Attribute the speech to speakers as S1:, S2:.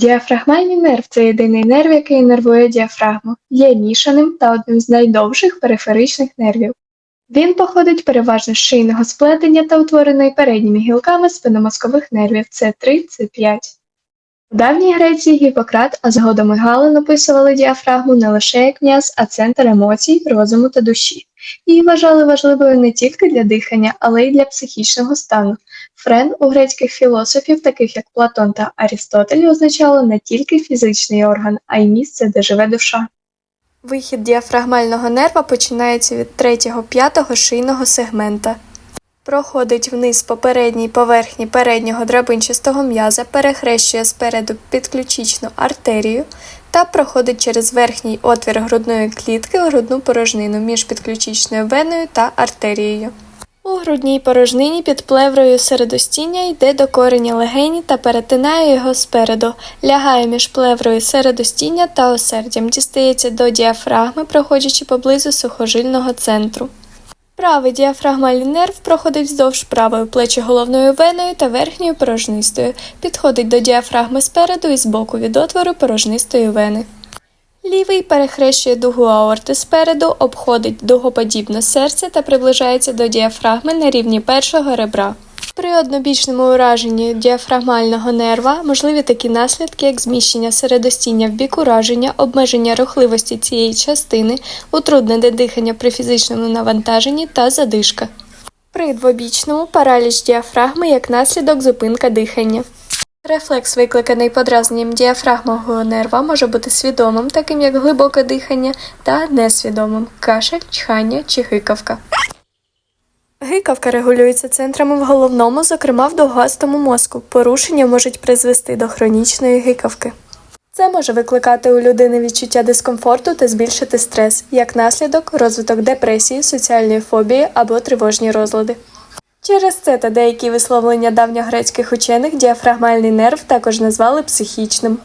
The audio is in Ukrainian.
S1: Діафрагмальний нерв це єдиний нерв, який нервує діафрагму, є мішаним та одним з найдовших периферичних нервів. Він походить переважно з шийного сплетення та утворений передніми гілками спинномозкових нервів С3, С5. У давній Греції Гіппократ, а згодом і Гален описували діафрагму не лише як м'яз, а центр емоцій, розуму та душі. Її вважали важливою не тільки для дихання, але й для психічного стану. Френ у грецьких філософів, таких як Платон та Арістотель, означало не тільки фізичний орган, а й місце, де живе душа. Вихід діафрагмального нерва починається від 3-5 шийного сегмента. Проходить вниз по передній поверхні переднього драбинчастого м'яза, перехрещує спереду підключичну артерію та проходить через верхній отвір грудної клітки в грудну порожнину між підключичною веною та артерією. У грудній порожнині під плеврою середостіння йде до кореня легені та перетинає його спереду, лягає між плеврою середостіння та осердям, дістається до діафрагми, проходячи поблизу сухожильного центру. Правий діафрагмальний нерв проходить вздовж правої плечі головною веною та верхньою порожнистою, підходить до діафрагми спереду і збоку від отвору порожнистої вени. Лівий перехрещує дугу аорти спереду, обходить дугоподібне серце та приближається до діафрагми на рівні першого ребра. При однобічному ураженні діафрагмального нерва можливі такі наслідки, як зміщення середостіння в бік ураження, обмеження рухливості цієї частини, утруднене дихання при фізичному навантаженні та задишка. При двобічному параліч діафрагми як наслідок зупинка дихання. Рефлекс, викликаний подразненням діафрагмового нерва, може бути свідомим, таким як глибоке дихання, та несвідомим кашель, чхання чи гикавка. Гикавка регулюється центрами в головному, зокрема в довгастому мозку. Порушення можуть призвести до хронічної гикавки. Це може викликати у людини відчуття дискомфорту та збільшити стрес, як наслідок розвиток депресії, соціальної фобії або тривожні розлади. Через це та деякі висловлення давньогрецьких учених діафрагмальний нерв також назвали психічним.